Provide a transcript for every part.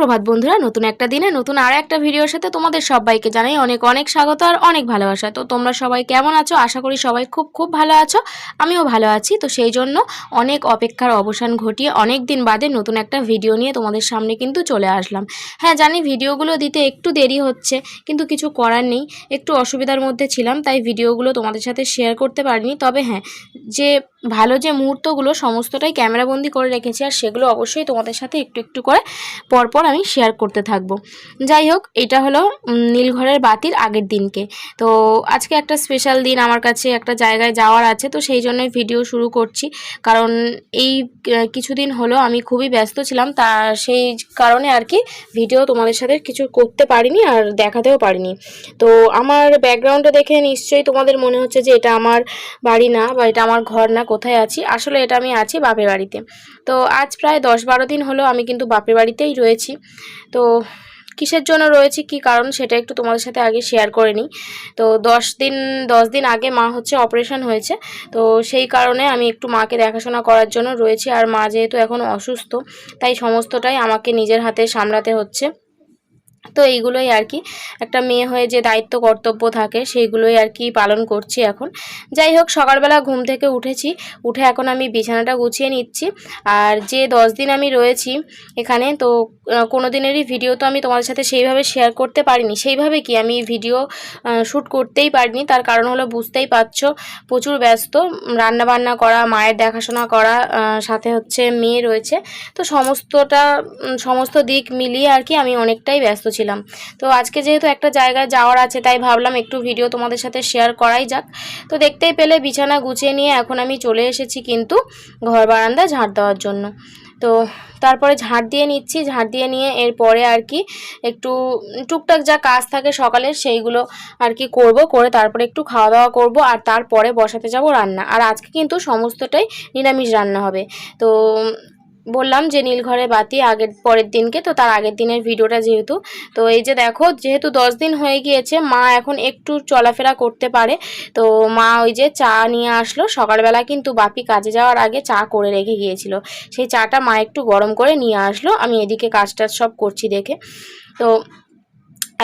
সুপ্রভাত বন্ধুরা, নতুন একটা দিনে নতুন আর একটা ভিডিওর সাথে তোমাদের সবাইকে জানাই অনেক অনেক স্বাগত আর অনেক ভালোবাসা। তো তোমরা সবাই কেমন আছো? আশা করি সবাই খুব খুব ভালো আছো, আমিও ভালো আছি। তো সেই জন্য অনেক অপেক্ষার অবসান ঘটিয়ে অনেক দিন বাদে নতুন একটা ভিডিও নিয়ে তোমাদের সামনে কিন্তু চলে আসলাম। হ্যাঁ জানি ভিডিওগুলো দিতে একটু দেরি হচ্ছে, কিন্তু কিছু করার নেই। একটু অসুবিধার মধ্যে ছিলাম, তাই ভিডিওগুলো তোমাদের সাথে শেয়ার করতে পারিনি। তবে হ্যাঁ যে ভালো যে মুহূর্তগুলো সমস্তটাই ক্যামেরাবন্দি করে রেখেছি, আর সেগুলো অবশ্যই তোমাদের সাথে একটু একটু করে পরপর আমি শেয়ার করতে থাকব। যাই হোক, এটা হলো নীলঘরের বাতির আগের দিনকে। তো আজকে একটা স্পেশাল দিন আমার কাছে একটা জায়গায় যাওয়ার আছে, তো সেই জন্যই ভিডিও শুরু করছি। কারণ এই কিছুদিন হলো আমি খুবই ব্যস্ত ছিলাম, তা সেই কারণে আর কি ভিডিও তোমাদের সাথে কিছু করতে পারিনি আর দেখাতেও পারিনি। তো আমার ব্যাকগ্রাউন্ডটা দেখে নিশ্চয়ই তোমাদের মনে হচ্ছে যে এটা আমার বাড়ি না বা এটা আমার ঘর না, কোথায় আছি? আসলে এটা আমি আছি বাপের বাড়িতে। তো আজ প্রায় দশ বারো দিন হলো আমি কিন্তু বাপের বাড়িতেই রয়েছি। তো কিসের জন্য রয়েছে, কি কারণ সেটা একটু তোমাদের সাথে আগে শেয়ার করে নিই। তো দশ দিন দশ দিন আগে মা হচ্ছে অপারেশন হয়েছে, তো সেই কারণে আমি একটু মাকে দেখাশোনা করার জন্য রয়েছি। আর মা যেহেতু এখন অসুস্থ, তাই সমস্তটাই আমাকে নিজের হাতে সামলাতে হচ্ছে। তো এইগুলোই আর কি একটা মেয়ে হয়ে যে দায়িত্ব, কর্তব্য থাকে সেইগুলোই আর কি পালন করছি এখন। যাই হোক, সকালবেলা ঘুম থেকে উঠেছি, উঠে এখন আমি বিছানাটা গুছিয়ে নিচ্ছি। আর যে দশ দিন আমি রয়েছি এখানে, তো কোনো দিনেরই ভিডিও তো আমি তোমাদের সাথে সেইভাবে শেয়ার করতে পারিনি। সেইভাবে কি আমি ভিডিও শ্যুট করতেই পারিনি? তার কারণ হলো বুঝতেই পারছ, প্রচুর ব্যস্ত। রান্না বান্না করা, মায়ের দেখাশোনা করা সাথে হচ্ছে মেয়ে রয়েছে। তো সমস্তটা সমস্ত দিক মিলিয়ে আর কি আমি অনেকটাই ব্যস্ত ছিলাম। তো আজকে যেহেতু একটা জায়গায় যাওয়ার আছে, তাই ভাবলাম একটু ভিডিও তোমাদের সাথে শেয়ার করাই যাক। তো দেখতেই পেলে বিছানা গুছিয়ে নিয়ে এখন আমি চলে এসেছি কিন্তু ঘর বারান্দা ঝাড় দেওয়ার জন্য। তো তারপরে ঝাড় দিয়ে নিচ্ছি, ঝাড় দিয়ে নিয়ে এরপরে আর কি একটু টুকটাক যা কাজ থাকে সকালের সেইগুলো আর কি করব, করে তারপরে একটু খাওয়া দাওয়া করব আর তারপরে বসাতে যাব রান্না। আর আজকে কিন্তু সমস্তটাই নিরামিষ রান্না হবে। তো বললাম যে নীলঘরে বাতি আগের, পরের দিনকে, তো তার আগের দিনের ভিডিওটা যেহেতু, তো এই যে দেখো, যেহেতু দশ দিন হয়ে গিয়েছে, মা এখন একটু চলাফেরা করতে পারে, তো মা ওই যে চা নিয়ে আসলো, সকালবেলা কিন্তু বাপি কাজে যাওয়ার আগে চা করে রেখে গিয়েছিল, সেই চাটা মা একটু গরম করে নিয়ে আসলো, আমি এদিকে কাজ টাজ সব করছি দেখে, তো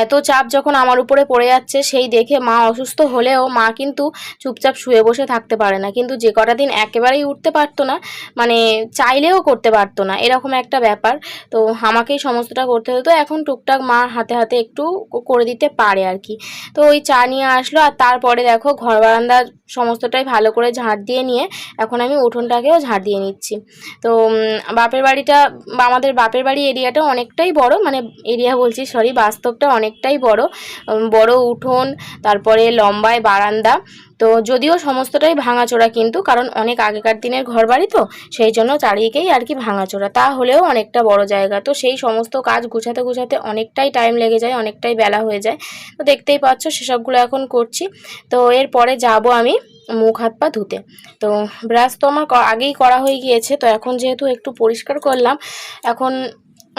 এত চাপ যখন আমার উপরে পড়ে যাচ্ছে, সেই দেখে মা অসুস্থ হলেও মা কিন্তু চুপচাপ শুয়ে বসে থাকতে পারে না। কিন্তু যে কটা দিন একেবারেই উঠতে পারতো না মানে চাইলেও করতে পারতো না, এরকম একটা ব্যাপার। তো আমাকেই সমস্তটা করতে হতো, এখন টুকটাক মা হাতে হাতে একটু করে দিতে পারে আর কি। তো ওই চা নিয়ে আসলো, আর তারপরে দেখো ঘর বারান্দা সমস্তটাই ভালো করে ঝাঁট দিয়ে নিয়ে এখন আমি উঠোনটাকেও ঝাঁট দিয়ে নিচ্ছি। তো বাপের বাড়িটা আমাদের বাপের বাড়ি এরিয়াটা অনেকটাই বড় মানে এরিয়া বলছি, সরি, বাস্তবটা অনেকটাই বড় বড় উঠোন, তারপরে লম্বায় বারান্দা। তো যদিও সমস্তটাই ভাঙাচোরা কিন্তু, কারণ অনেক আগেকার দিনের ঘর বাড়ি তো, সেই জন্য চারিদিকেই আর কি ভাঙাচোরা। তা হলেও অনেকটা বড় জায়গা। তো সেই সমস্ত কাজ গুছাতে গুছাতে অনেকটাই টাইম লেগে যায়, অনেকটাই বেলা হয়ে যায়। তো দেখতেই পাচ্ছ, সেসবগুলো এখন করছি। তো এরপরে যাব আমি মুখ হাত পা ধুতে। তো ব্রাশ তো আমার আগেই করা হয়ে গিয়েছে। তো এখন যেহেতু একটু পরিষ্কার করলাম, এখন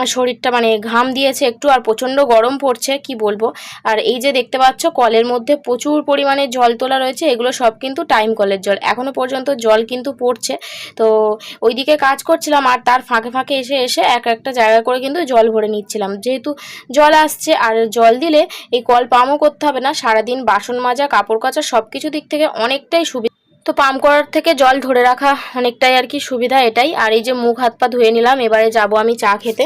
শরীরটা মানে ঘাম দিয়েছে একটু আর প্রচণ্ড গরম পড়ছে, কি বলব? আর এই যে দেখতে পাচ্ছ, কলের মধ্যে প্রচুর পরিমাণে জল তোলা রয়েছে, এগুলো সব কিন্তু টাইম কলের জল। এখনও পর্যন্ত জল কিন্তু পড়ছে। তো ওইদিকে কাজ করছিলাম আর তার ফাঁকে ফাঁকে এসে এসে এক একটা জায়গা করে কিন্তু জল ভরে নিচ্ছিলাম। যেহেতু জল আসছে আর জল দিলে এই কল পাম্পও করতে হবে না, সারাদিন বাসন মাজা, কাপড় কাচা সব কিছু দিক থেকে অনেকটাই সুবিধা। তো পাম্প করার থেকে জল ধরে রাখা অনেকটাই আর কি সুবিধা এটাই। আর এই যে মুখ হাত পা ধুয়ে নিলাম, এবারে যাব আমি চা খেতে।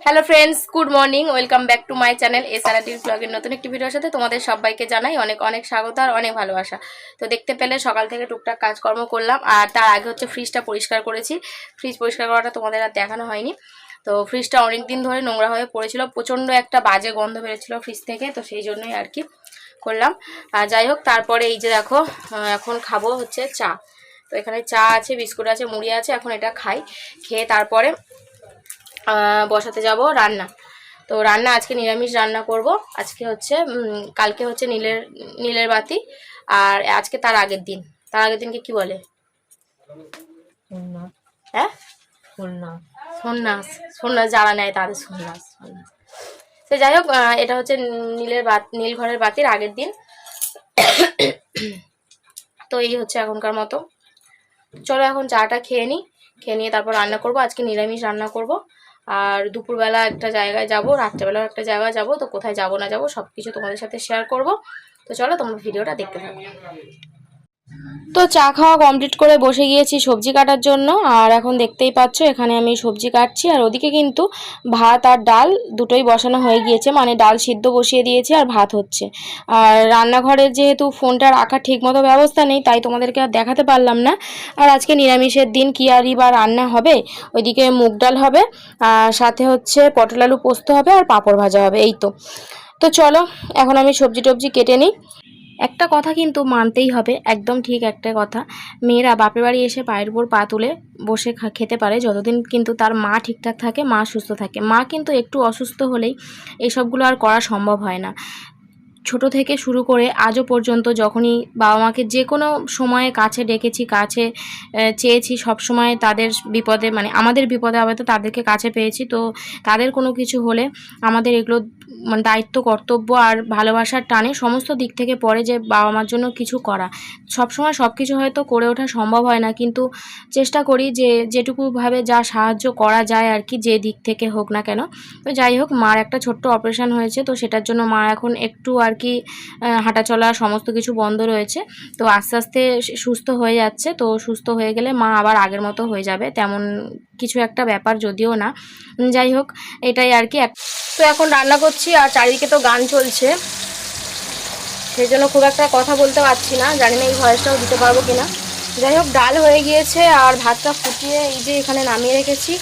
Hello friends good morning welcome back to my channel এসআরটির ব্লগের নতুন একটি ভিডিওর সাথে তোমাদের সবাইকে জানাই অনেক অনেক স্বাগত আর অনেক ভালোবাসা। তো দেখতে পেলে সকাল থেকে টুকটাক কাজকর্ম করলাম আর তার আগে হচ্ছে ফ্রিজটা পরিষ্কার করেছি। ফ্রিজ পরিষ্কার করাটা তোমাদের আর দেখানো হয়নি। তো ফ্রিজটা অনেক দিন ধরে নোংরা হয়ে পড়েছিল, প্রচণ্ড একটা বাজে গন্ধ বেরোচ্ছিল ফ্রিজ থেকে, তো সেই জন্যই আর কি করলাম। আর যাই হোক, তারপরে এই যে দেখো এখন খাব হচ্ছে চা। তো এখানে চা আছে, বিস্কুট আছে, মুড়ি আছে, এখন এটা খাই। খেয়ে তারপরে বসাতে যাব রান্না। তো রান্না আজকে নিরামিষ রান্না করব। আজকে হচ্ছে কালকে হচ্ছে নীলের নীলের বাতি আর আজকে তার আগের দিন। তার আগের দিনকে কি বলে? হ্যাঁ? সন্ন্যাস সন্ন্যাস যারা নেয় তাদের সন্ন্যাস সন্ন্যাস তো যাই হোক এটা হচ্ছে নীলের বাত নীল ঘরের বাতির আগের দিন। তো এই হচ্ছে এখনকার মতো। চলো এখন চাটা খেয়ে নিই খেয়ে নিয়ে তারপর রান্না করব। আজকে নিরামিষ রান্না করব। আর দুপুরবেলা একটা জায়গায় যাব, রাত্রেবেলাও একটা জায়গায় যাব, তো কোথায় যাব না যাব সব কিছু তোমাদের সাথে শেয়ার করব। তো চলো তোমরা ভিডিওটা দেখতে থাকো। তো চা খাওয়া কমপ্লিট করে বসে গিয়েছি সবজি কাটার জন্য। আর এখন দেখতেই পাচ্ছ, এখানে আমি সবজি কাটছি। আর ওদিকে কিন্তু ভাত আর ডাল দুটোই বসানো হয়ে গিয়েছে। মানে ডাল সিদ্ধ বসিয়ে দিয়েছি আর ভাত হচ্ছে। আর রান্নাঘরের যেহেতু ফোনটা রাখার ঠিকমতো ব্যবস্থা নেই, তাই তোমাদেরকে আর দেখাতে পারলাম না। আর আজকে নিরামিষের দিন কি আরই বা রান্না হবে? ওইদিকে মুগ ডাল হবে, আর সাথে হচ্ছে পটল আলু পোস্ত হবে আর পাঁপড় ভাজা হবে, এই তো। তো চলো, এখন আমি সবজি টবজি কেটে নিই। একটা কথা কিন্তু মানতেই হবে, একদম ঠিক একটা কথা। মেয়েরা বাপের বাড়ি এসে পায়ের উপর পা তুলে বসে খেতে পারে, যতদিন কিন্তু তার মা ঠিকঠাক থাকে, মা সুস্থ থাকে। মা কিন্তু একটু অসুস্থ হলেই এসবগুলো আর করা সম্ভব হয় না। ছোট থেকে শুরু করে আজও পর্যন্ত যখনই বাবা মাকে যে কোনো সময়ে কাছে ডেকেছি, কাছে চেয়েছি, সব সময় তাদের বিপদে মানে আমাদের বিপদে আবার তো তাদেরকে কাছে পেয়েছি। তো তাদের কোনো কিছু হলে আমাদের এগুলো মানে দায়িত্ব, কর্তব্য আর ভালোবাসার টানে সমস্ত দিক থেকে পড়ে যে বাবা মার জন্য কিছু করা। সবসময় সব কিছু হয়তো করে ওঠা সম্ভব হয় না, কিন্তু চেষ্টা করি যে যেটুকুভাবে যা সাহায্য করা যায় আর কি, যে দিক থেকে হোক না কেন। তো যাই হোক, মার একটা ছোট্ট অপারেশন হয়েছে, তো সেটার জন্য মা এখন একটু আর কি হাঁটাচলা সমস্ত কিছু বন্ধ রয়েছে। তো আস্তে আস্তে সুস্থ হয়ে যাচ্ছে, তো সুস্থ হয়ে গেলে মা আবার আগের মতো হয়ে যাবে, তেমন কিছু একটা ব্যাপার যদিও না। যাই হোক, এটাই আর কি। তো এখন রান্না করছি আর চারিদিকে তো গান চলছে। সেই জন্য খুব একটা কথা বলতে পারছি না। জানি না এই ভয়েসটাও দিতে পারব কিনা। যাই হোক, ডাল হয়ে গিয়েছে আর ভাতটা ফুটিয়ে এই যে এখানে নামিয়ে রেখেছি।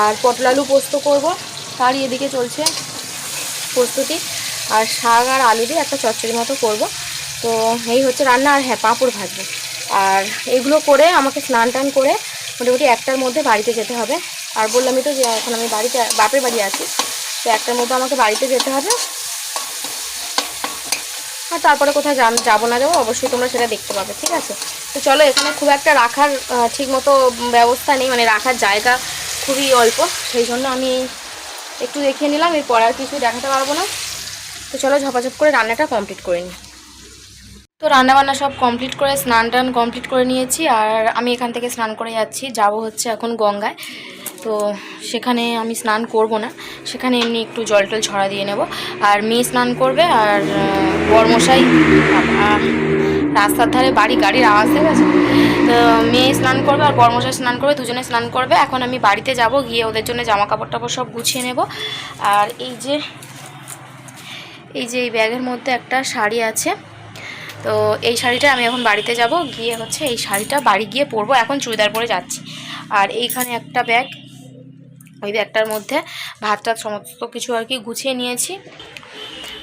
আর পটল আলু পোস্ত করব। তারই এদিকে চলছে প্রস্তুতি। আর শাক আর আলু দিয়ে একটা চচ্চড়ি মতো করব। তো এই হচ্ছে রান্না আর হ্যাঁ পাঁপড় ভাজবো। আর এগুলো করে আমাকে স্নান টান করে মোটামুটি একটার মধ্যে বাড়িতে যেতে হবে। আর বললামই তো যে এখন আমি বাড়িতে বাপের বাড়ি আছি তো একটার মধ্যে আমাকে বাড়িতে যেতে হবে। আর তারপরে কোথায় যাব না যাব অবশ্যই তোমরা সেটা দেখতে পাবে ঠিক আছে? তো চলো এখানে খুব একটা রাখার আহ, ঠিক মতো ব্যবস্থা নেই মানে রাখার জায়গা খুবই অল্প সেই জন্য আমি একটু দেখিয়ে নিলাম এরপর আর কিছু দেখাতে পারব না। তো চলো ঝপাঝপ করে রান্নাটা কমপ্লিট করে নিই। তো রান্নাবান্না সব কমপ্লিট করে, স্নান টান কমপ্লিট করে নিয়েছি আর আমি এখান থেকে স্নান করে যাচ্ছি। যাব হচ্ছে এখন গঙ্গায়। তো সেখানে আমি স্নান করব না। সেখানে এমনি একটু জল টল ছড়া দিয়ে নেব। আর মেয়ে স্নান করবে আর বরমশাই রাস্তার ধারে বাড়ি, গাড়ির আওয়াজ গেছে? তো মেয়ে স্নান করবে আর বরমশাই স্নান করবে, দুজনে স্নান করবে। এখন আমি বাড়িতে যাব, গিয়ে ওদের জন্য জামা কাপড় টাপড় সব গুছিয়ে নেব। আর এই যে এই যে এই ব্যাগের মধ্যে একটা শাড়ি আছে। তো এই শাড়িটা আমি এখন বাড়িতে যাব, গিয়ে হচ্ছে এই শাড়িটা বাড়ি গিয়ে পরবো। এখন চুড়িদার পরে যাচ্ছি। আর এইখানে একটা ব্যাগ, ওই ব্যাগটার মধ্যে ভাত টাত সমস্ত কিছু আর কি গুছিয়ে নিয়েছি।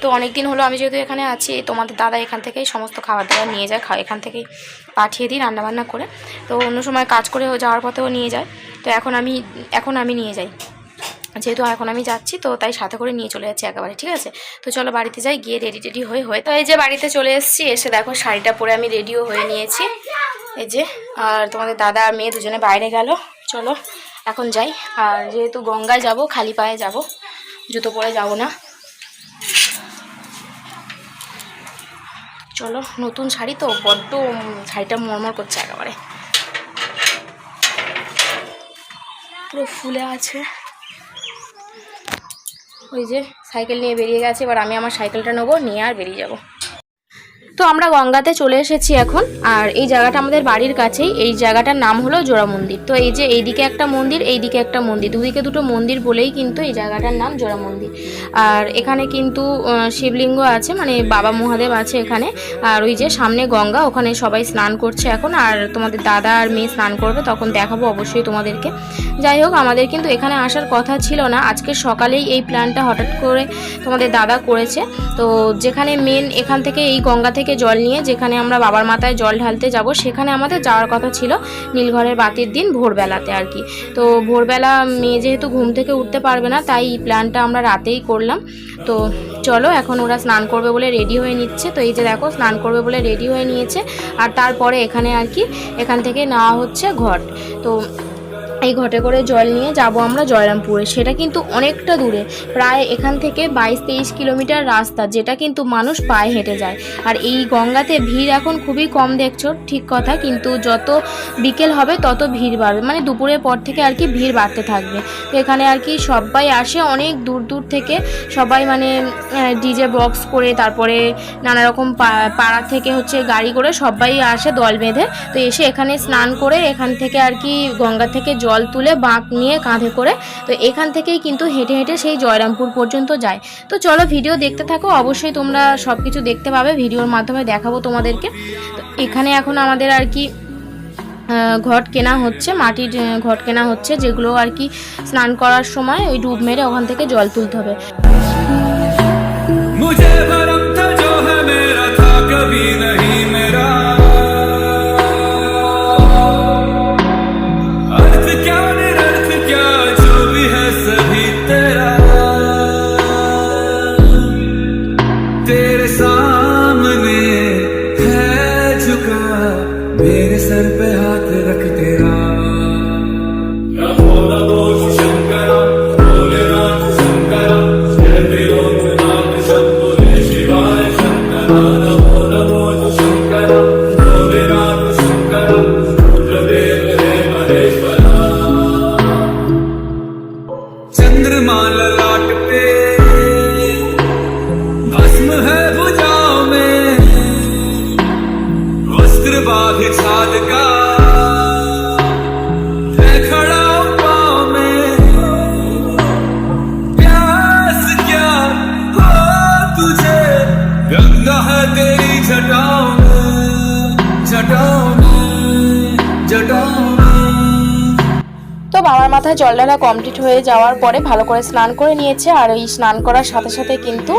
তো অনেক দিন হলো আমি যেহেতু এখানে আছি, তোমাদের দাদা এখান থেকেই সমস্ত খাবার দাবার নিয়ে যায়, খা এখান থেকেই পাঠিয়ে দিই রান্নাবান্না করে। তো অন্য সময় কাজ করে যাওয়ার পথেও নিয়ে যায়। তো এখন আমি এখন আমি নিয়ে যাই। যেহেতু এখন আমি যাচ্ছি, তো তাই সাথে করে নিয়ে চলে যাচ্ছি একেবারে, ঠিক আছে? তো চলো বাড়িতে যাই, গিয়ে রেডি টেডি হয়ে হয়ে তো এই যে বাড়িতে চলে এসেছি, এসে দেখো শাড়িটা পরে আমি রেডিও হয়ে নিয়েছি। এই যে, আর তোমাদের দাদা আর মেয়ে দুজনে বাইরে গেল। চলো, এখন যাই। আর যেহেতু গঙ্গায় যাব, খালি পায়ে যাব, জুতো পরে যাব না। চলো, নতুন শাড়ি তো, বড্ড শাড়িটা মরমর করছে একেবারে। পুরো ফুলে আছে। ওই যে সাইকেল নিয়ে বেরিয়ে গেছে, এবার আমি আমার সাইকেলটা নেব, নিয়ে আর বেরিয়ে যাব। তো আমরা গঙ্গাতে চলে এসেছি এখন। আর এই জায়গাটা আমাদের বাড়ির কাছেই। এই জায়গাটার নাম হলো জোড়া মন্দির। তো এই যে এইদিকে একটা মন্দির, এইদিকে একটা মন্দির। দুদিকে দুটো মন্দির বলেই কিন্তু এই জায়গাটার নাম জোড়া মন্দির। আর এখানে কিন্তু শিবলিঙ্গ আছে মানে বাবা মহাদেব আছে এখানে। আর ওই যে সামনে গঙ্গা, ওখানে সবাই স্নান করছে এখন। আর তোমাদের দাদা আর মেয়ে স্নান করবে, তখন দেখাবো অবশ্যই তোমাদেরকে। যাই হোক, আমাদের কিন্তু এখানে আসার কথা ছিল না। আজকে সকালেই এই প্ল্যানটা হঠাৎ করে তোমাদের দাদা করেছে। তো যেখানে মেন এখান থেকে এই গঙ্গা থেকে জল নিয়ে যেখানে আমরা বাবার মাথায় জল ঢালতে যাব, সেখানে আমাদের যাওয়ার কথা ছিল নীলঘরের বাতির দিন ভোরবেলাতে আর কি। তো ভোরবেলা মেয়ে যেহেতু ঘুম থেকে উঠতে পারবে না, তাই এই প্ল্যানটা আমরা রাতেই করলাম। তো চলো, এখন ওরা স্নান করবে বলে রেডি হয়ে নিচ্ছে। তো এই যে দেখো, স্নান করবে বলে রেডি হয়ে নিয়েছে। আর তারপরে এখানে আর কি, এখান থেকে নেওয়া হচ্ছে ঘট। তো এই ঘটে করে জল নিয়ে যাব আমরা জয়রামপুরে। সেটা কিন্তু অনেকটা দূরে, প্রায় এখান থেকে বাইশ তেইশ কিলোমিটার রাস্তা, যেটা কিন্তু মানুষ পায়ে হেঁটে যায়। আর এই গঙ্গাতে ভিড় এখন খুবই কম দেখছ, ঠিক কথা, কিন্তু যত বিকেল হবে তত ভিড় বাড়বে। মানে দুপুরের পর থেকে আর কি ভিড় বাড়তে থাকবে। তো এখানে আর কি সবাই আসে অনেক দূর দূর থেকে, সবাই মানে ডিজে বক্স করে, তারপরে নানা রকম পাড়া থেকে হচ্ছে গাড়ি করে সবাই আসে দল বেঁধে। তো এসে এখানে স্নান করে এখান থেকে আর কি গঙ্গা থেকে জল তুলে বাঁক নিয়ে কাঁধে করে, তো এখান থেকেই কিন্তু হেঁটে হেঁটে সেই জয়রামপুর পর্যন্ত যায়। তো চলো ভিডিও দেখতে থাকো, অবশ্যই তোমরা সব কিছু দেখতে পাবে, ভিডিওর মাধ্যমে দেখাবো তোমাদেরকে। তো এখানে এখন আমাদের আর কি ঘট কেনা হচ্ছে, মাটির ঘট কেনা হচ্ছে, যেগুলো আর কি স্নান করার সময় ওই ডুব মেরে ওখান থেকে জল তুলতে হবে। বাবার মাথায় কমপ্লিট হয়ে যাওয়ার পরে ভালো করে স্নান করে নিয়েছে, আর এই স্নান করার সাথে সাথে কিন্তু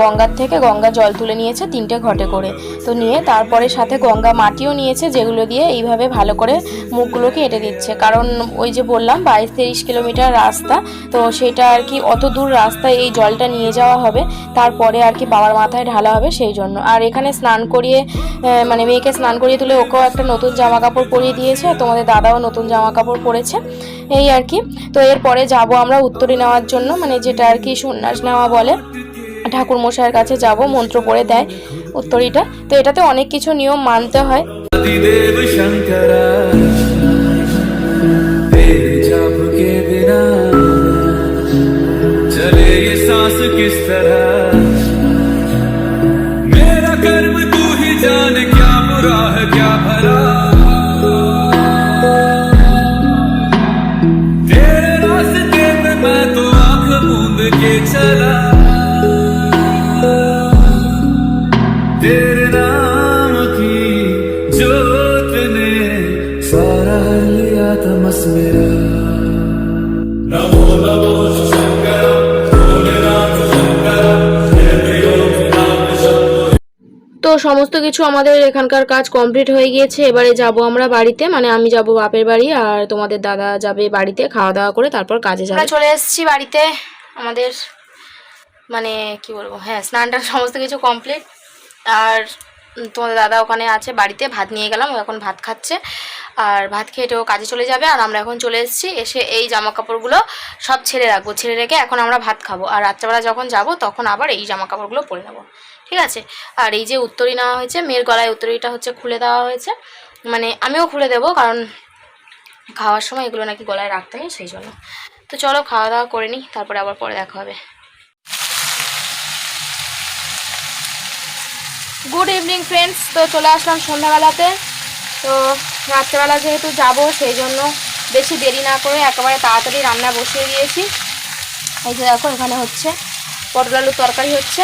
গঙ্গার থেকে গঙ্গা জল তুলে নিয়েছে তিনটে ঘটে করে। তো নিয়ে তারপরে সাথে গঙ্গা মাটিও নিয়েছে, যেগুলো দিয়ে এইভাবে ভালো করে মুখগুলোকে এঁটে দিচ্ছে। কারণ ওই যে বললাম, বাইশ তেইশ কিলোমিটার রাস্তা, তো সেটা আর কি অত দূর রাস্তায় এই জলটা নিয়ে যাওয়া হবে, তারপরে আর কি বাবার মাথায় ঢালা হবে সেই জন্য। আর এখানে স্নান করিয়ে মানে মেয়েকে স্নান করিয়ে তুলে ওকেও একটা নতুন জামা কাপড় পরিয়ে দিয়েছে, তোমাদের দাদাও নতুন জামা কাপড় পরেছে। এই আর কি। তো এরপরে যাব আমরা উত্তরী নেওয়ার জন্য মানে যেটা আর কি সন্ন্যাস নেওয়া বলে। ঠাকুর মশাইয়ের কাছে যাব, মন্ত্র পড়ে দেয় উত্তরীটা। তো এটাতে অনেক কিছু নিয়ম মানতে হয়। চলে সমস্ত কিছু আমাদের এখানকার কাজ কমপ্লিট হয়ে গিয়েছে। এবারে যাব আমরা বাড়িতে মানে আমি যাব বাপের বাড়ি আর তোমাদের দাদা যাবে বাড়িতে, খাওয়া দাওয়া করে তারপর কাজে যাবে। চলে এসেছি বাড়িতে, আমাদের মানে কি বলব হ্যাঁ স্নানটার সমস্ত কিছু কমপ্লিট আর তোমাদের দাদা ওখানে আছে বাড়িতে, ভাত নিয়ে গেলাম, ও এখন ভাত খাচ্ছে। আর ভাত খেয়ে ও কাজে চলে যাবে, আর আমরা এখন চলে এসেছি, এসে এই জামা কাপড়গুলো সব ছেড়ে রাখব, ছেড়ে রেখে এখন আমরা ভাত খাব। আর রাত্রেবেলা যখন যাব, তখন আবার এই জামা কাপড়গুলো পরে নেব। ঠিক আছে? আর এই যে উত্তরী নেওয়া হয়েছে, মেয়ের গলায় উত্তরীটা হচ্ছে খুলে দেওয়া হয়েছে। মানে আমিও খুলে দেবো, কারণ খাওয়ার সময় এগুলো নাকি গলায় রাখতে নেই, সেই জন্য। তো চলো খাওয়া দাওয়া করে নিই, তারপরে আবার পরে দেখা হবে। গুড ইভিনিং ফ্রেন্ডস তো চলে আসলাম সন্ধ্যাবেলাতে। তো রাত্রেবেলা যেহেতু যাব, সেই জন্য বেশি দেরি না করে একেবারে তাড়াতাড়ি রান্না বসিয়ে দিয়েছি। এই যে দেখো, এখানে হচ্ছে পটল আলুর তরকারি হচ্ছে।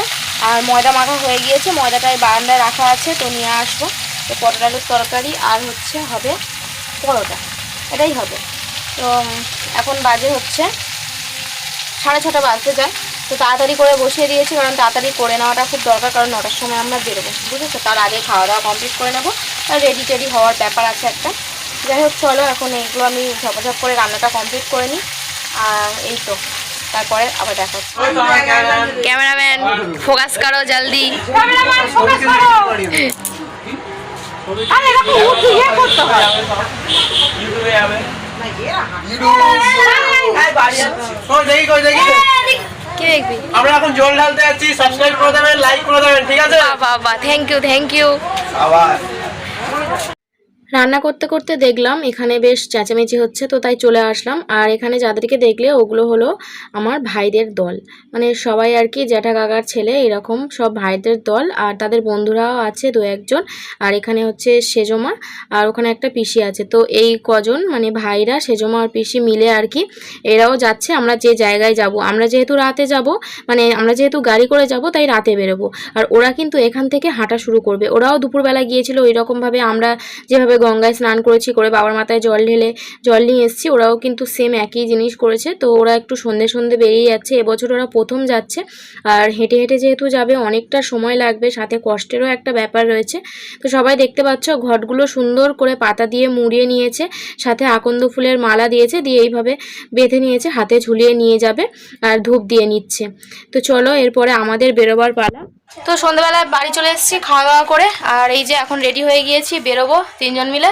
আর ময়দা মাখা হয়ে গিয়েছে, ময়দাটা এই বারান্দায় রাখা আছে, তো নিয়ে আসব। তো পটল আলুর তরকারি আর হচ্ছে হবে পরোটা, এটাই হবে। তো এখন বাজে হচ্ছে সাড়ে ছটা বাজতে যায়, তো তাড়াতাড়ি করে বসিয়ে দিয়েছি, কারণ তাড়াতাড়ি করে নেওয়াটা খুব দরকার, কারণ নটার সময় আমরা বেরোবো, বুঝেছ? তার আগে খাওয়া দাওয়া কমপ্লিট করে নেব, আর রেডি টেডি হওয়ার ব্যাপার আছে একটা। যাই হোক, চলো, এখন এইগুলো আমি ঝপঝপ করে রান্নাটা কমপ্লিট করে নিই। আর এই তো। তারপরে আবার দেখা ক্যামেরাম্যান ফোকাস করো জলদি। আমরা এখন জল ঢালতে যাচ্ছি সাবস্ক্রাইব করে দেবেন লাইক করে দেবেন ঠিক আছে? বাবা থ্যাংক ইউ থ্যাংক ইউ আবার। রান্না করতে করতে দেখলাম এখানে বেশ চেঁচামেচি হচ্ছে, তো তাই চলে আসলাম। আর এখানে যাদেরকে দেখলে ওগুলো হলো আমার ভাইদের দল। মানে সবাই আর কি জ্যাঠা কাকার ছেলে, এরকম সব ভাইদের দল। আর তাদের বন্ধুরাও আছে দু একজন। আর এখানে হচ্ছে সেজমা আর ওখানে একটা পিসি আছে। তো এই কজন মানে ভাইরা, সেজমা আর পিসি মিলে আর কি এরাও যাচ্ছে, আমরা যে জায়গায় যাব। আমরা যেহেতু রাতে যাব মানে আমরা যেহেতু গাড়ি করে যাব, তাই রাতে বেরোবো। আর ওরা কিন্তু এখান থেকে হাঁটা শুরু করবে। ওরাও দুপুরবেলা গিয়েছিল ওই রকমভাবে আমরা যেভাবে গঙ্গায় স্নান করেছি, করে বাবার মাথায় জল ঢেলে, জল নিয়ে এসেছি। ওরাও কিন্তু সেম একই জিনিস করেছে। তো ওরা একটু সন্ধে সন্ধে বেরিয়ে যাচ্ছে। এবছর ওরা প্রথম যাচ্ছে। আর হেঁটে হেঁটে যেহেতু যাবে, অনেকটা সময় লাগবে। সাথে কষ্টেরও একটা ব্যাপার রয়েছে। তো সবাই দেখতে পাচ্ছ, ঘটগুলো সুন্দর করে পাতা দিয়ে মুড়িয়ে নিয়েছে। সাথে আকন্দ ফুলের মালা দিয়েছে, দিয়ে এইভাবে বেঁধে নিয়েছে। হাতে ঝুলিয়ে নিয়ে যাবে আর ধূপ দিয়ে নিচ্ছে। তো চলো, এরপরে আমাদের বেরোবার পালা। তো সন্ধ্যাবেলায় বাড়ি চলে এসেছি খাওয়া দাওয়া করে। আর এই যে এখন রেডি হয়ে গিয়েছি বেরোবো তিনজন মিলে।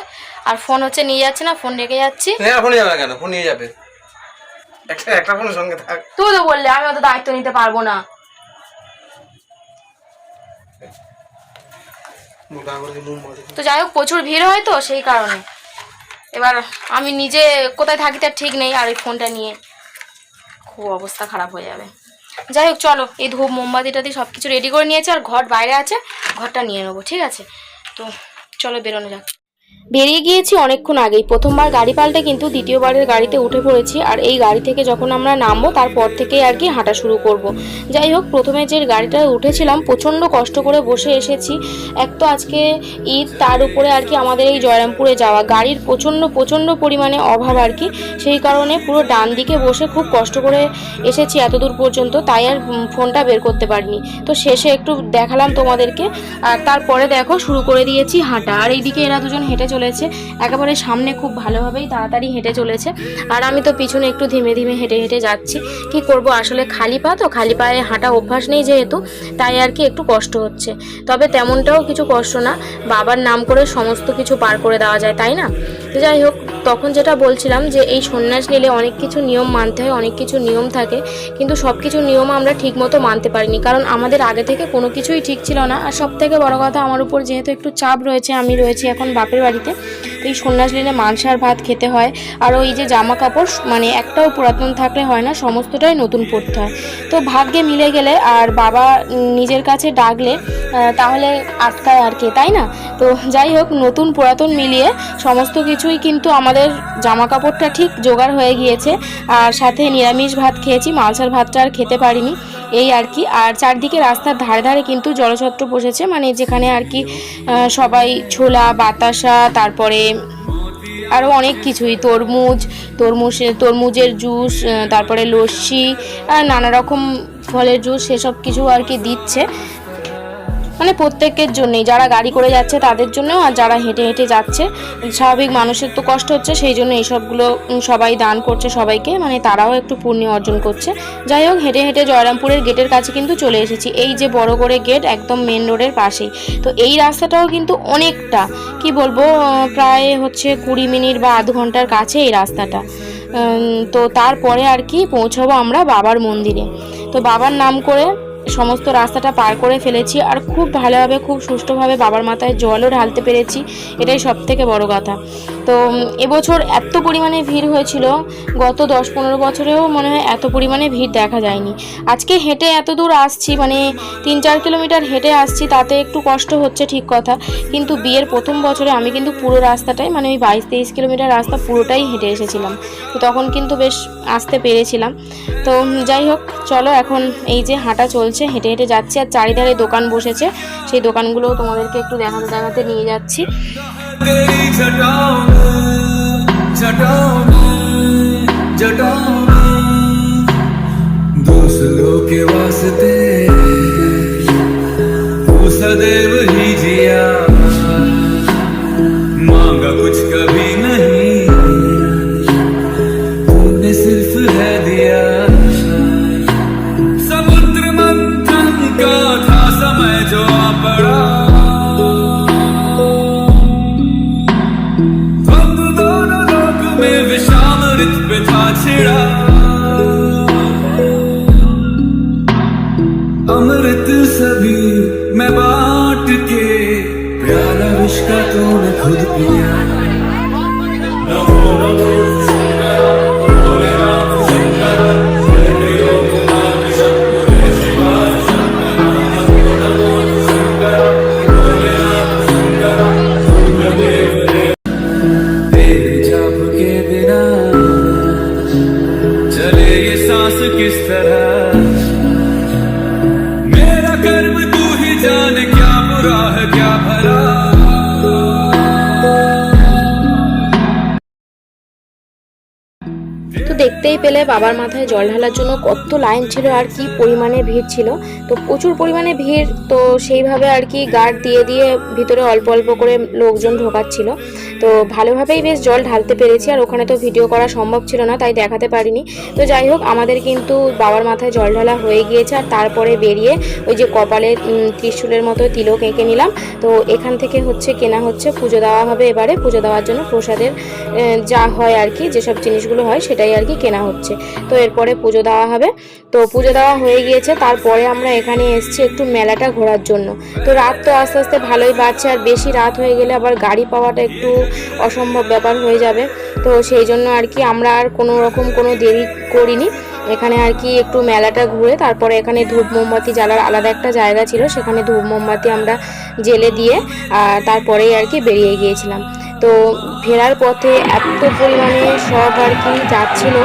আর ফোন হচ্ছে নিয়ে যাচ্ছে না ফোন রেখে যাচ্ছি। হ্যাঁ ফোন যাবে কেন? ফোন নিয়ে যাবে। একটা একটা সঙ্গে থাক। তুমি তো বললে আমি অত দায়িত্ব নিতে পারব না। তো যাই হোক প্রচুর ভিড় হয় তো সেই কারণে। এবার আমি নিজে কোথায় থাকি তার ঠিক নেই আর ওই ফোনটা নিয়ে খুব অবস্থা খারাপ হয়ে যাবে। যাই হোক, চলো, এই ধূপ মোমবাতিটা দিয়ে সব কিছু রেডি করে নিয়েছে আর ঘর বাইরে আছে, ঘরটা নিয়ে নেব, ঠিক আছে? তো চলো বেরোনো যাক। বেরিয়ে গিয়েছি অনেকক্ষণ আগেই। প্রথমবার গাড়ি পাল্টে কিন্তু দ্বিতীয়বারের গাড়িতে উঠে পড়েছি আর এই গাড়ি থেকে যখন আমরা নামবো তারপর থেকেই আর কি হাঁটা শুরু করব। যাই হোক, প্রথমে যে গাড়িটায় উঠেছিলাম প্রচণ্ড কষ্ট করে বসে এসেছি। এক তো আজকে ঈদ, তার উপরে আর কি আমাদের এই জয়রামপুরে যাওয়া। গাড়ির প্রচণ্ড প্রচণ্ড পরিমাণে অভাব আর কি। সেই কারণে পুরো ডান দিকে বসে খুব কষ্ট করে এসেছি এত দূর পর্যন্ত, তাই আর ফোনটা বের করতে পারিনি। তো শেষে একটু দেখালাম তোমাদেরকে। আর তারপরে দেখো, শুরু করে দিয়েছি হাঁটা। আর এইদিকে এরা দুজন হেঁটে চলেছে। একেবারে সামনে খুব ভালোভাবেই তাড়াতাড়ি হেঁটে চলেছে। আর আমি তো পিছনে একটু ধীমে ধীমে হেঁটে হেঁটে যাচ্ছি। কি করব? আসলে খালি পা তো, খালি পায়ে হাঁটা অভ্যাস নেই যেহেতু, তাই আর কি একটু কষ্ট হচ্ছে। তবে তেমনটাও কিছু কষ্ট না। বাবার নাম করে সমস্ত কিছু পার করে দেওয়া যায়, তাই না? তো যাই হোক, তখন যেটা বলছিলাম যে এই সন্ন্যাস নিলে অনেক কিছু নিয়ম মানতে হয়, অনেক কিছু নিয়ম থাকে। কিন্তু সব কিছু নিয়ম আমরা ঠিকমতো মানতে পারিনি। কারণ আমাদের আগে থেকে কোনো কিছুই ঠিক ছিল না। আর সব থেকে বড় কথা, আমার উপর যেহেতু একটু চাপ রয়েছে, আমি রয়েছি এখন বাপের বাড়িতে। এই সন্ন্যাস নিলে মাংসার ভাত খেতে হয়। আর ওই যে জামা কাপড় মানে একটাও পুরাতন থাকলে হয় না, সমস্তটাই নতুন পরতে হয়। তো ভাগ্যে মিলে গেলে আর বাবা নিজের কাছে ডাকলে তাহলে আটকায় আর কি, তাই না? তো যাই হোক, নতুন পুরাতন মিলিয়ে সমস্ত কিছুই কিন্তু আমাদের জামা কাপড়টা ঠিক জোগাড় হয়ে গিয়েছে। আর সাথে নিরামিষ ভাত খেয়েছি, মালসার ভাতটা আর খেতে পারিনি, এই আর কি। আর চারদিকে রাস্তার ধারে ধারে কিন্তু জলছত্র বসেছে মানে যেখানে আর কি সবাই ছোলা, বাতাসা, তারপরে আরও অনেক কিছুই, তরমুজ তরমুজ, তরমুজের জুস তারপরে লস্যি আর নানা রকম ফলের জুস, সেসব কিছু আর কি দিচ্ছে। মানে প্রত্যেকের জন্যই। যারা গাড়ি করে যাচ্ছে তাদের জন্য আর যারা হেঁটে হেঁটে যাচ্ছে, স্বাভাবিক মানুষের তো কষ্ট হচ্ছে, সেই জন্য এইসবগুলো সবাই দান করছে সবাইকে। মানে তারাও একটু পুণ্য অর্জন করছে। যাই হোক, হেঁটে হেঁটে জয়রামপুরের গেটের কাছে কিন্তু চলে এসেছি। এই যে বড় করে গেট একদম মেন রোডের পাশেই। তো এই রাস্তাটাও কিন্তু অনেকটা, কি বলব প্রায় হচ্ছে কুড়ি মিনিট বা আধ ঘণ্টার কাছে এই রাস্তাটা। তো তারপরে আর কি পৌঁছাবো আমরা বাবার মন্দিরে। তো বাবার নাম করে সমস্ত রাস্তাটা পার করে ফেলেছি আর খুব ভালোভাবে, খুব সুষ্ঠুভাবে বাবার মাথায় জলও ঢালতে পেরেছি। এটাই সব থেকে বড় কথা। তো এবছর এত পরিমাণে ভিড় হয়েছিল, গত দশ পনেরো বছরেও মনে হয় এত পরিমাণে ভিড় দেখা যায়নি। আজকে হেঁটে এত দূর আসছি মানে তিন চার কিলোমিটার হেঁটে আসছি, তাতে একটু কষ্ট হচ্ছে ঠিক কথা। কিন্তু বিয়ের প্রথম বছরে আমি কিন্তু পুরো রাস্তাটাই মানে ওই বাইশ তেইশ কিলোমিটার রাস্তা পুরোটাই হেঁটে এসেছিলাম। তো তখন কিন্তু বেশ আসতে পেরেছিলাম। তো যাই হোক, চলো এখন এই যে হাঁটা চলছে হেঁটে হেঁটে যাচ্ছি আর চারিধারে দোকান বসেছে সেই দোকানগুলোও তোমাদেরকে একটু দেখাতে দেখাতে নিয়ে যাচ্ছি गई जटाओं में जटाओं में जटाओं में दूसरों के वास्ते तू सदैव ही जिया मांगा कुछ कभी अमृत सभी मैं बाट के प्यारा विष का तूने खुद पिया দেখতেই পেলে বাবার মাথায় জল ঢালার জন্য কত লাইন ছিল আর কি পরিমাণে ভিড় ছিল। তো প্রচুর পরিমাণে ভিড়, তো সেইভাবে আর কি গার্ড দিয়ে দিয়ে ভিতরে অল্প অল্প করে লোকজন ঢোকাচ্ছিল। তো ভালোভাবেই বেশ জল ঢালতে পেরেছি আর ওখানে তো ভিডিও করা সম্ভব ছিল না, তাই দেখাতে পারিনি। তো যাই হোক, আমাদের কিন্তু বাবার মাথায় জল ঢালা হয়ে গিয়েছে আর তারপরে বেরিয়ে ওই যে কপালে ত্রিশূলের মতো তিলক এঁকে নিলাম। তো এখান থেকে হচ্ছে কেনা হচ্ছে পুজো দেওয়া হবে এবারে। পুজো দেওয়ার জন্য প্রসাদের যা হয় আর কি, যেসব জিনিসগুলো হয় সেটাই আর কি কেনা হচ্ছে। তো এরপরে পুজো দেওয়া হবে। তো পুজো দেওয়া হয়ে গিয়েছে। তারপরে আমরা এখানে এসছি একটু মেলাটা ঘোরার জন্য। তো রাত তো আস্তে আস্তে ভালোই বাড়ছে। আর বেশি রাত হয়ে গেলে আবার গাড়ি পাওয়াটা একটু অসম্ভব ব্যাপার হয়ে যাবে। তো সেই জন্য আর কি আমরা আর কোনো রকম কোনো দেরি করিনি। এখানে আর কি একটু মেলাটা ঘুরে তারপরে এখানে ধূপ মোমবাতি জ্বালার আলাদা একটা জায়গা ছিল, সেখানে ধূপ মোমবাতি আমরা জেলে দিয়ে তারপরেই আর কি বেরিয়ে গিয়েছিলাম। তো ফেরার পথে এত পরিমাণে সব আর কি যাচ্ছিল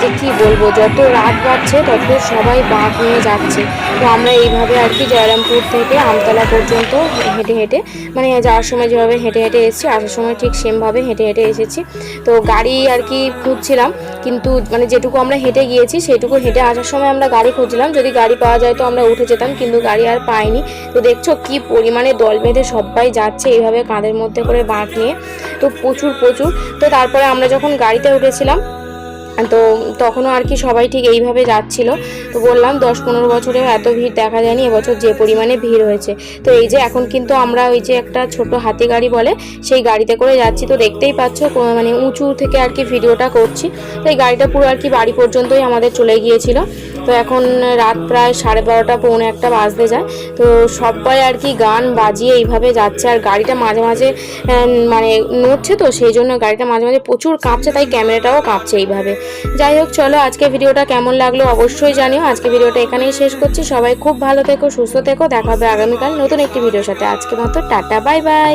যে কি বলব? যত রাত বাড়ছে, তত সবাই বাঘ নিয়ে যাচ্ছে। তো আমরা এইভাবে আর কি জয়রামপুর থেকে আমতলা পর্যন্ত হেঁটে হেঁটে মানে যাওয়ার সময় যেভাবে হেঁটে হেঁটে এসেছি, আসার সময় ঠিক সেমভাবে হেঁটে হেঁটে এসেছি। তো গাড়ি আর কি খুঁজছিলাম, কিন্তু মানে যেটুকু আমরা হেঁটে গিয়েছি, সেটুকু হেঁটে আসার সময় আমরা গাড়ি খুঁজছিলাম। যদি গাড়ি পাওয়া যায় তো আমরা উঠে যেতাম, কিন্তু গাড়ি আর পাইনি। তো দেখছ কি পরিমাণে দল বেঁধে সবাই যাচ্ছে এইভাবে কাঁধের মধ্যে করে বাঁক নিয়ে। তো প্রচুর প্রচুর। তো তারপরে আমরা যখন গাড়িতে উঠেছিলাম তো তখনও আর কি সবাই ঠিক এইভাবে যাচ্ছিল। তো বললাম, দশ পনেরো বছরে এত ভিড় দেখা যায়নি, এবছর যে পরিমাণে ভিড় হয়েছে। তো এই যে এখন কিন্তু আমরা ওই যে একটা ছোট হাতি গাড়ি বলে, সেই গাড়িতে করে যাচ্ছি। তো দেখতেই পাচ্ছ মানে উঁচু থেকে আর কি ভিডিওটা করছি। তো এই গাড়িটা পুরো আর কি বাড়ি পর্যন্তই আমাদের চলে গিয়েছিল। তো এখন রাত প্রায় সাড়ে বারোটা, পৌনে একটা বাজতে যায়। তো সবাই আর কি গান বাজিয়ে এইভাবে যাচ্ছে আর গাড়িটা মাঝে মাঝে মানে নড়ছে তো, সেই জন্য গাড়িটা মাঝে মাঝে প্রচুর কাঁপছে, তাই ক্যামেরাটাও কাঁপছে এইভাবে। যাই হোক, চলো আজকে ভিডিওটা কেমন লাগল অবশ্যই জানিও। আজকে ভিডিওটা এখানেই শেষ করছি। সবাই খুব ভালো থেকো, সুস্থ থেকো। দেখা হবে আগামীকাল নতুন একটি ভিডিওর সাথে। আজকে মতো টাটা, বাই বাই।